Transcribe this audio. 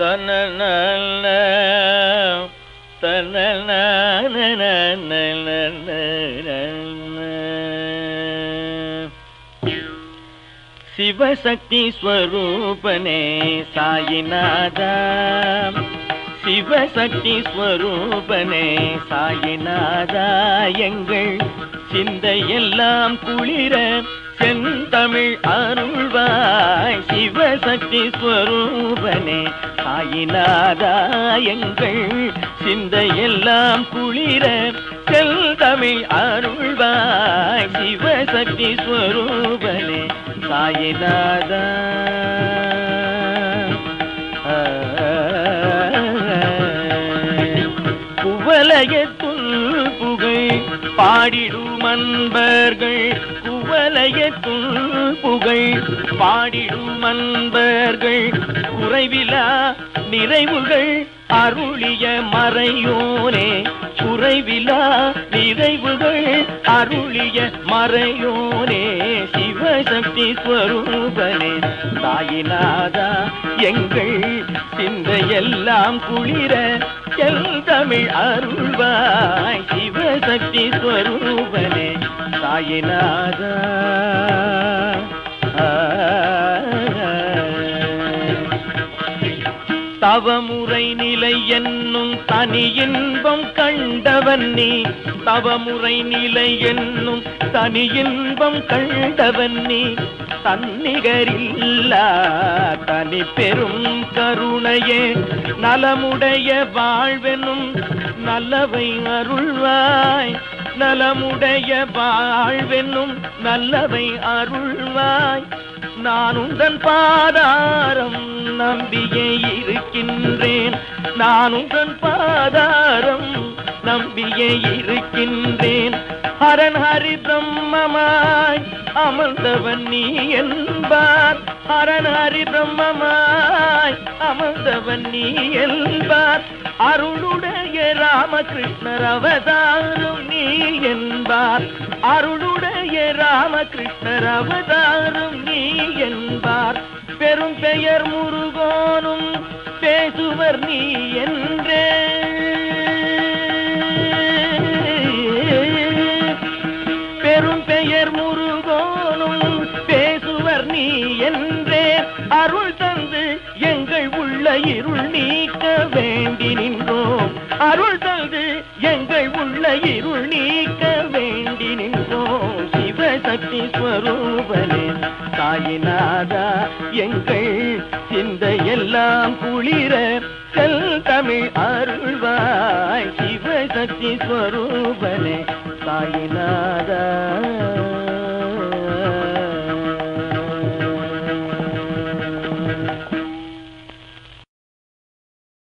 தன தன சிவசக்தி ஸ்வரூபனே சாயிநாதா. சிவசக்தி ஸ்வரூபனே சாயிநாதா. எங்கள் சிந்தையெல்லாம் குளிர செந்தமிழ் அருள்வாய் சிவசக்தி ஸ்வரூபனே ஆயினாதாயங்கள் சிந்தையெல்லாம் குளிர செல்தமிழ் அருள்வாய் சிவசக்தி ஸ்வரூபனே சாயிநாதா குவலயத்துள் புகை பாடிடும் அன்பர்கள் குவலயத்துள் புகை பாடிடும் அன்பர்கள். குறைவிலா நிறைவுகள் அருளிய மறையோனே குறைவிலா நிறைவுகள் அருளிய மறையோனே சிவசக்தி ஸ்வரூபனே தாயினாதா எங்கள் சிந்தையெல்லாம் குளிர எல் தமிழ் அருள்வாய் சிவசக்தி ஸ்வரூபனே தாயினாதா தவமுறை நிலை என்னும் தனி இன்பம் கண்டவன் நீ தவமுறை நிலை என்னும் தனி இன்பம் கண்டவன் நீ தன்னிகரில்லா தனி பெரும் கருணையே நலமுடைய வாழ்வெனும் நல்லவை அருள்வா நலமுடைய வாழ்வென்னும் நல்லவை அருள்வாய். நான் உந்தன் பாதாரம் நம்பியே இருக்கின்றேன். நான் உந்தன் பாதாரம் நம்பியே இருக்கின்றேன். ஹரன் ஹரி பிரம்மமாய் அமர்ந்தவன் நீ என்பார். ஹரன் ஹரி பிரம்மமாய் அமர்ந்தவன் நீ என்பார். அருளுடைய ராமகிருஷ்ணர் அவதாரம் நீ என்பார் அருளுடைய ராமகிருஷ்ணர் அவதாரம் நீ என்பார். பெரும் பெயர் முருகோனும் பேசுவர் நீ என்றே. பெரும் பெயர் முருகோனும் பேசுவர் நீ என்றே. அருள் தந்து எங்கள் உள்ள இருள் நீக்க வேண்டி நின்றோம். அருள் தந்து எங்கள் உள்ள இருள் நீக்க வேண்டி சக்தி ஸ்வரூபனே தாயினாதா எங்கள் சிந்தையெல்லாம் குளிர செல் தமிழ் அருள்வாய். சிவசக்தி ஸ்வரூபனே தாயினாதா